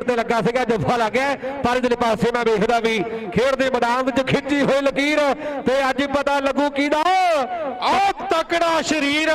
Gate ਤੇ ਲੱਗਾ ਸੀਗਾ, ਜੱਫਾ ਲੱਗ ਪਰ ਇਧਰਲੇ ਪਾਸੇ ਮੈਂ ਵੇਖਦਾ ਵੀ ਖੇਡ ਦੇ ਮੈਦਾਨ ਵਿੱਚ ਖਿੱਚੀ ਹੋਈ ਲਕੀਰ ਤੇ ਅੱਜ ਪਤਾ ਲੱਗੂ ਕਿਹਦਾ। ਆਹ ਤਕੜਾ ਸ਼ਰੀਰ।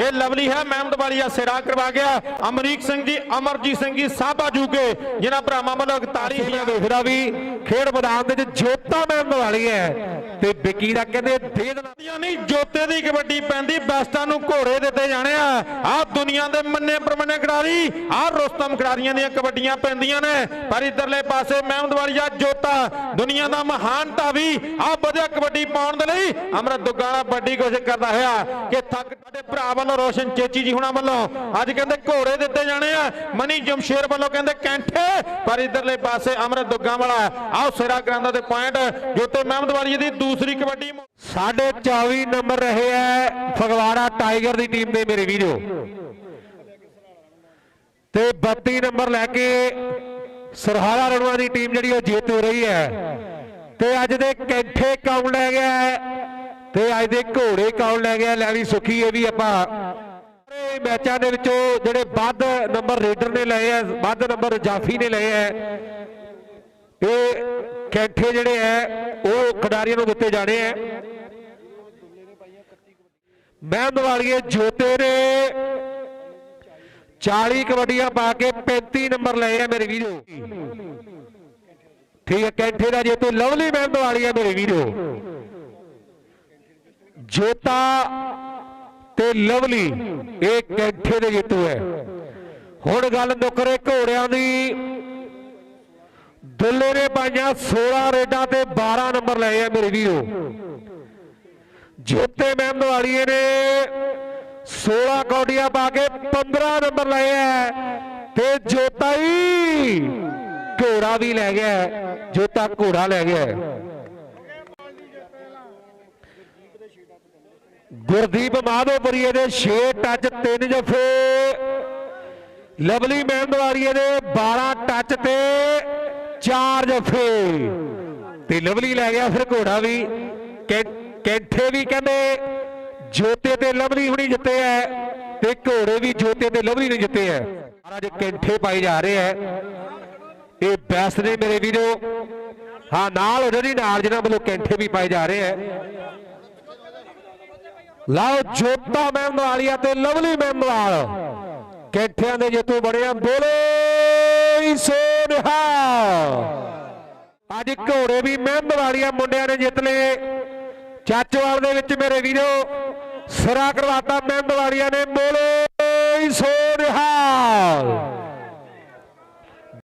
ਇਹ ਲਵਲੀ ਹੈ ਮਹਿਮਦ ਵਾਲੀਆ ਸਿਰਾ ਕਰਵਾ ਗਿਆ। ਅਮਰੀਕ ਸਿੰਘ ਜੀ, ਅਮਰਜੀਤ ਸਿੰਘ ਜੀ, ਸਾਬਾ ਜੂਗੇ, ਜਿਨ੍ਹਾਂ ਭਰਾਵਾਂ ਵੱਲੋਂ 41 ਵੇਖਦਾ ਵੀ ਖੇਡ ਮੈਦਾਨ ਦੇ ਵਿੱਚ ਜੋਤਾ ਮੈਮ ਵਾਲੀ ਹੈ। ਤੇ ਵਿੱਕੀ ਦਾ ਕਹਿੰਦੇ ਦੇ ਦੇਣਾ ਯਾਨੀ ਜੋਤੇ ਦੀ ਕਬੱਡੀ ਪੈਂਦੀ, ਬੈਸਟਾਂ ਨੂੰ ਘੋੜੇ ਦਿੱਤੇ ਜਾਣੇ ਆ। ਆਹ ਦੁਨੀਆ ਦੇ ਮੰਨੇ ਪ੍ਰਮੰਨੇ ਖਿਡਾਰੀ ਆਹ ਰੁਸਤਮ ਖਿਡਾਰੀਆਂ ਦੀਆਂ ਕਬੱਡੀਆਂ ਪੈਂਦੀਆਂ ਨੇ। ਪਰ ਇਧਰਲੇ ਪਾਸੇ ਮਹਿਮਦ ਵਾਲੀਆ ਜੋਤਾ। ਦੁਨੀਆ ਦਾ ਮਹਾਨ ਧਾਵੀ ਆਹ ਵਧੀਆ ਕਬੱਡੀ ਪਾਉਣ ਦੇ ਲਈ ਅਮਰਤ ਦੁਗਾਲਾ ਵੱਡੀ ਕੋਸ਼ਿਸ਼ ਕਰਦਾ ਹੋਇਆ। ਕਿ ਥੱਕ ਸਾਡੇ ਭਰਾ ਵੱਲੋਂ ਰੋਸ਼ਨ ਚੇਚੀ ਜੀ ਹੁਣਾਂ ਵੱਲੋਂ ਅੱਜ ਕਹਿੰਦੇ ਘੋੜੇ ਦਿੱਤੇ ਜਾਣੇ ਆ। ਮਨੀ ਜਮਸ਼ੇਰ ਵੱਲੋਂ ਕਹਿੰਦੇ ਕੈਂਠੇ। ਪਰ ਇਧਰਲੇ ਪਾਸੇ ਅਮਰਤ ਦੁੱਗਾ ਵਾਲਾ ਆਹ ਸਿਰਾ ਕਰਾਂਦਾ ਤੇ ਪੁਆਇੰਟ, ਜੋਤੇ ਮਹਿਮਦ ਵਾਲੀਆ ਦੀ ਦੂਸਰੀ ਕਬੱਡੀ 24 ਨੰਬਰ ਰਹੇ ਹੈ ਫਗਵਾੜਾ ਟਾਈਗਰ ਦੀ ਟੀਮ ਦੇ ਮੇਰੇ ਵੀਰੋ। ਤੇ 32 ਨੰਬਰ ਲੈ ਕੇ ਸਰਹਾਰਾ ਰਣਵਾ ਦੀ ਟੀਮ ਜਿਹੜੀ ਉਹ ਜਿੱਤ ਹੋ ਰਹੀ ਹੈ। ਤੇ ਅੱਜ ਦੇ ਕੈਂਠੇ ਕੌਣ ਲੈ ਗਿਆ ਤੇ ਅੱਜ ਦੇ ਘੋੜੇ ਕੌਣ ਲੈ ਗਿਆ? ਲੈਣੀ ਸੁਖੀ ਇਹ ਵੀ ਆਪਾਂ। ਮੈਚਾਂ ਦੇ ਵਿੱਚੋਂ ਜਿਹੜੇ ਵੱਧ ਨੰਬਰ ਰੇਡਰ ਨੇ ਲਏ ਆ ਵੱਧ ਨੰਬਰ ਜਾਫੀ ਨੇ ਲਏ ਆ ਇਹ ਕੈਂਠੇ ਜਿਹੜੇ ਹੈ ਉਹ ਖਿਡਾਰੀਆਂ ਨੂੰ ਦਿੱਤੇ ਜਾਣੇ ਆ ਮਹਿੰਦ ਵਾਲੀਏ ਜੋਤੇ ਨੇ 40 ਕਬੱਡੀਆਂ ਪਾ ਕੇ 35 ਨੰਬਰ ਲਏ ਆ ਮੇਰੇ ਵੀਰੋ। ਠੀਕ ਹੈ ਕੈਂਠੇ ਦਾ ਜੇਤੂ ਲਵਲੀ ਮਹਿੰਦ ਵਾਲੀ ਹੈ ਮੇਰੇ ਵੀਰੋ। ਜੋਤਾ ਤੇ ਲਵਲੀ ਇਹ ਕੈਂਠੇ ਦੇ ਜੇਤੂ ਹੈ ਹੁਣ ਗੱਲ ਨੁਕਰੇ ਘੋੜਿਆਂ ਦੀ ਦੁੱਲੇ ਨੇ ਪਾਈਆਂ 16 ਰੇਡਾਂ ਤੇ 12 ਨੰਬਰ ਲਏ ਆ ਮੇਰੇ ਵੀਰੋ। ਜੋਤੇ ਮਹਿਮਦ ਵਾਲੀਏ ਨੇ 16 ਕੌਡੀਆਂ ਪਾ ਕੇ 15 ਨੰਬਰ ਲਏ ਆ ਤੇ ਜੋਤਾ ਹੀ ਘੋੜਾ ਵੀ ਲੈ ਗਿਆ ਜੋਤਾ ਘੋੜਾ ਲੈ ਗਿਆ ਗੁਰਦੀਪ ਮਾਧੋਪੁਰੀਏ ਦੇ 6 ਟੱਚ 3 ਜਫੇ। ਲਵਲੀ ਮਹਿੰਦਵਾਰੀਏ ਦੇ 12 ਟੱਚ ਤੇ 4 ਜਫੇ ਤੇ ਲਵਲੀ ਲੈ ਗਿਆ ਫਿਰ ਘੋੜਾ ਵੀ। ਕੈਂਠੇ ਵੀ ਕਹਿੰਦੇ ਜੋਤੇ ਤੇ ਲਵਲੀ ਹੁਣੀ ਜਿੱਤੇ ਐ ਤੇ ਘੋੜੇ ਵੀ ਜੋਤੇ ਤੇ ਲਵਲੀ ਨੇ ਜਿੱਤੇ ਐ। ਅੱਜ ਕੈਂਠੇ ਪਾਈ ਜਾ ਰਹੇ ਐ। ਇਹ ਬੈਸਟ ਨੇ ਮੇਰੇ ਵੀਰੋ। ਹਾਂ, ਨਾਲ ਉਹਨਾਂ ਦੀ ਨਾਲ ਜਿਹਨਾਂ ਵੱਲੋਂ ਕੈਂਠੇ ਵੀ ਪਾਏ ਜਾ ਰਹੇ ਐ। ਲਓ, ਜੋਤਾ ਮਹਿਮਵਾਲੀਆ ਤੇ ਲਵਲੀ ਮਹਿਮਵਾਲ ਕੈਂਠਿਆਂ ਦੇ ਜੇਤੂ ਬਣਿਆ ਬੋਲੇ ਸੋਨਹਾ ਅੱਜ ਘੋੜੇ ਵੀ ਮਹਿੰਦ ਵਾਲੀਆਂ ਮੁੰਡਿਆਂ ਨੇ ਜਿੱਤ ਲਏ। ਚਾਚੋਵਾਲ ਦੇ ਵਿੱਚ ਮੇਰੇ ਵੀਰੋ, ਸਿਰਾ ਕਰਵਾਤਾ ਮਹਿੰਦ ਵਾਲੀਆਂ ਨੇ ਬੋਲੇ ਸੋਨਹਾ